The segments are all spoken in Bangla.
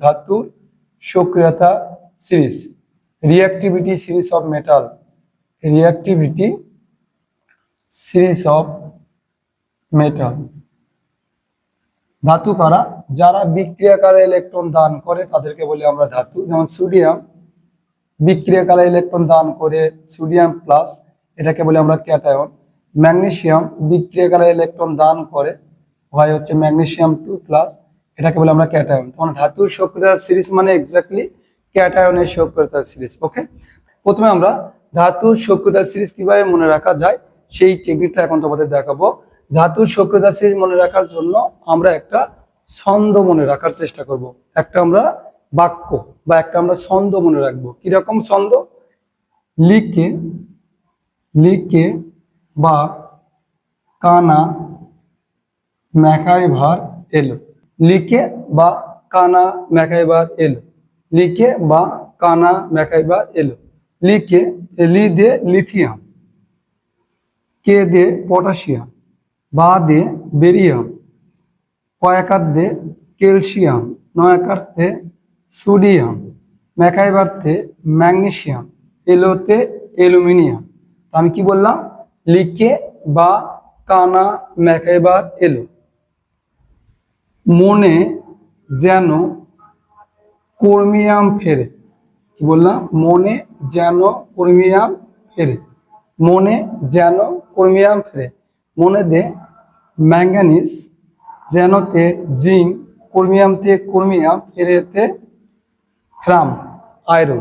ধাতুর সক্রিয়তা series reactivity series of metal reactivity series of metal ধাতু কারা? যারা বিক্রিয়াকারে ইলেকট্রন দান করে, তাদেরকে বলি আমরা ধাতু। যেমন সোডিয়াম বিক্রিয়াকালে ইলেকট্রন দান করে সোডিয়াম প্লাস এটাকে বলি আমরা ক্যাটায়ন ম্যাগনেসিয়াম বিক্রিয়াকালে ইলেকট্রন দান করে, হয় হচ্ছে ম্যাগনেশিয়াম টু প্লাস এটাকে বলে আমরা ক্যাটায়ন। তখন ধাতুর সক্রিয়তা সিরিজ মানে এক্স্যাক্টলি ক্যাটায়নের সক্রিয়তা সিরিজ ওকে প্রথমে আমরা ধাতুর সক্রিয়তা সিরিজ কীভাবে মনে রাখা যায়, সেই টেকনিকটা এখন তোমাদের দেখাবো। ধাতুর সক্রিয়তা সিরিজ মনে রাখার জন্য আমরা একটা ছন্দ মনে রাখার চেষ্টা করব। একটা আমরা বাক্য বা একটা আমরা ছন্দ মনে রাখব। কীরকম ছন্দ? লিখে লিখে বা কানা ম্যাকাইভার এলো। লিখে বা কানা ম্যাকাইভার এলো। লিখে বা কানা ম্যাকাইভার এলো। লিখে লি দে লিথিয়াম, কে দে পটাশিয়াম, বা দে বেরিয়াম, কয়েকার দে ক্যালসিয়াম, নয়াকার দে সোডিয়াম ম্যাকাইবারতে ম্যাগনেসিয়াম, এলোতে অ্যালুমিনিয়াম। তো আমি কি বললাম? লিকে বা কানা ম্যাকাইবার এলো। মনে যেন কর্মিয়াম ফেরে। কি বললাম? মনে যেন কর্মিয়াম ফেরে। মনে যেন কর্মিয়াম ফেরে। মনে দে ম্যাঙ্গানিস যেনতে জিঙ্ক কর্মিয়ামতে কর্মিয়াম ফেরেতে ফ্রাম, আয়রন।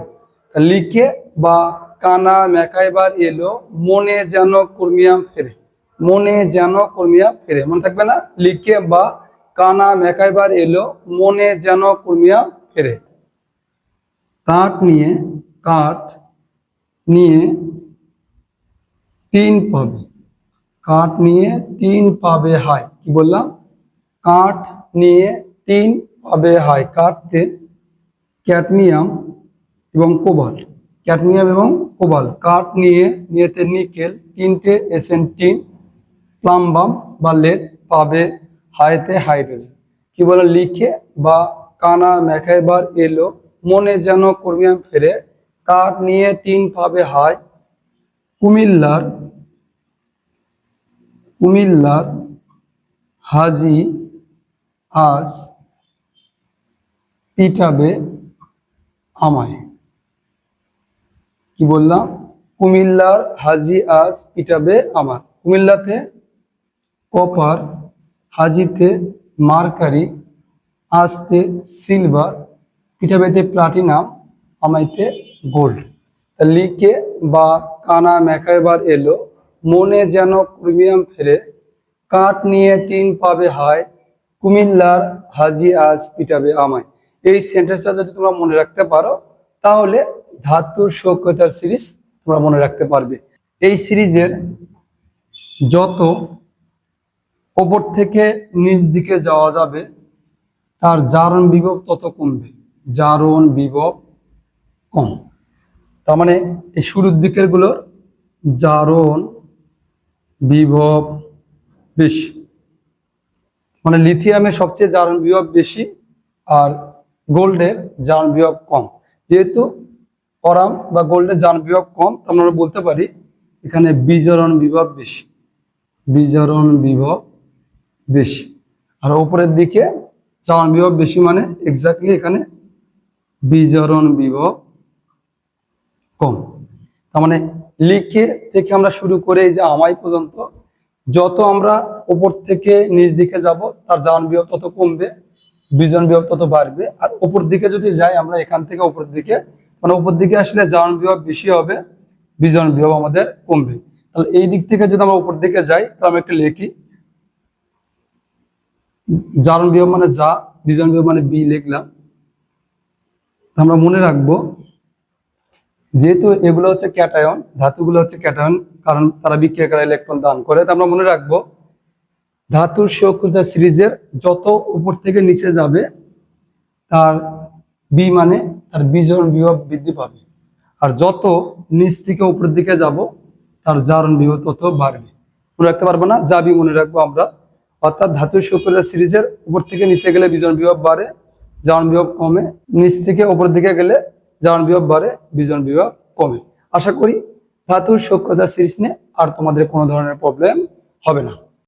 লিকে বা কানা ম্যাকাইবার এলো, মনে যেন কর্মিয়াম ফেরে। মনে যেন কর্মিয়াম ফেরে। মনে থাকবে না? লিকে বা কানা মেকাইবার এলো, মনে যেন কর্মিয়াম ফেরে। কাঠ নিয়ে কাঠ নিয়ে তিন পাবে। কাঠ নিয়ে তিন পাবে হাই কি বললাম? কাঠ নিয়ে তিন পাবে হাই কাঠতে ক্যাডমিয়াম এবং কোবাল্ট ক্যাডমিয়াম এবং কোবাল্ট কাঠ নিয়ে, নিয়েতে নিকেল, তিনটে এসএন টিন প্লাম্বাম বা লেড পাবে হাইতে হাইড্রোজেন কি বলে, লিখে বা কানা মেখাইবার এলো, মনে যেন কর্মিয়াম ফেরে কাঠ নিয়ে টিন পাবে হাই কুমিল্লার কুমিল্লার হাজি আস পিটাবে আমায়। কি বললাম? কুমিল্লার হাজি আজ পিটাবে আমার। কুমিল্লাতে কপার হাজিতে মার্কারি, আসতে সিলভার পিঠাবেতে প্লাটিনাম, আমাইতে গোল্ড। লিকে বা কানা ম্যাকাইবার এলো, মনে যেন প্রিমিয়াম ফেরে, কাঠ নিয়ে টিন পাবে হায়, কুমিল্লার হাজি আজ পিটাবে আমায়। এই সেন্টেন্সটা যদি তোমরা মনে রাখতে পারো, তাহলে ধাতুর সক্রিয়তার সিরিজ তোমরা মনে রাখতে পারবে। এই সিরিজের যত ওপর থেকে নিচ দিকে যাওয়া যাবে। তার জারণ বিভব তত কমবে। জারণ বিভব কম। তার মানে এই শুরুর দিকেরগুলোর জারণ বিভব বেশি। মানে লিথিয়ামের সবচেয়ে জারণ বিভব বেশি আর গোল্ডের জারণ বিভব কম। যেহেতু অরাম বা গোল্ডের জারণ বিভব কম তো আমরা বলতে পারি এখানে বিজরণ বিভব বেশি। বিজরণ বিভব বেশি। আর উপরের দিকে জারণ বিভব বেশি মানে এক্স্যাক্টলি এখানে বিজরণ বিভব কম। তার মানে লিখে থেকে আমরা শুরু করে এই যে আমাই পর্যন্ত যত আমরা উপর থেকে নিচ দিকে যাব, তার জারণ বিভব তত কমবে বিজন বিভব তত বাড়বে। আর উপর দিকে যদি যাই আমরা এখান থেকে উপর দিকে মানে উপর দিকে আসলে জারণ বিভব বেশি হবে বিজন বিভব আমাদের কমবে। তাহলে এই দিক থেকে যদি আমরা উপর দিকে যাই, তাহলে আমি একটু লিখি জারণ বিভব মানে যা, বিজন বিভব মানে বি লিখলাম। আমরা মনে রাখব, যেহেতু এগুলো হচ্ছে ক্যাটায়ন, ধাতুগুলো হচ্ছে ক্যাটায়ন, কারণ তারা বিক্রিয়াকার ইলেকট্রন দান করে, তো আমরা মনে রাখব, ধাতুর সক্রিয়তা সিরিজের যত উপর থেকে নিচে যাবে, তার বি মানে তার বিজন বিভব বৃদ্ধি পাবে। আর যত নিচ থেকে উপরের দিকে যাব, তার জারণ বিভব তত বাড়বে। মনে রাখতে পারব না? যাবি মনে রাখব আমরা। অর্থাৎ ধাতু শুক্রের সিরিজের উপর থেকে নিচে গেলে বিজন বিভব বাড়ে, জারণ বিভব কমে। নিচ থেকে উপর দিকে গেলে জারণ বিভব বাড়ে, বিজন বিভব কমে। আশা করি ধাতুর সক্ষতা সিরিজ নিয়ে আর তোমাদের কোনো ধরনের প্রবলেম হবে না।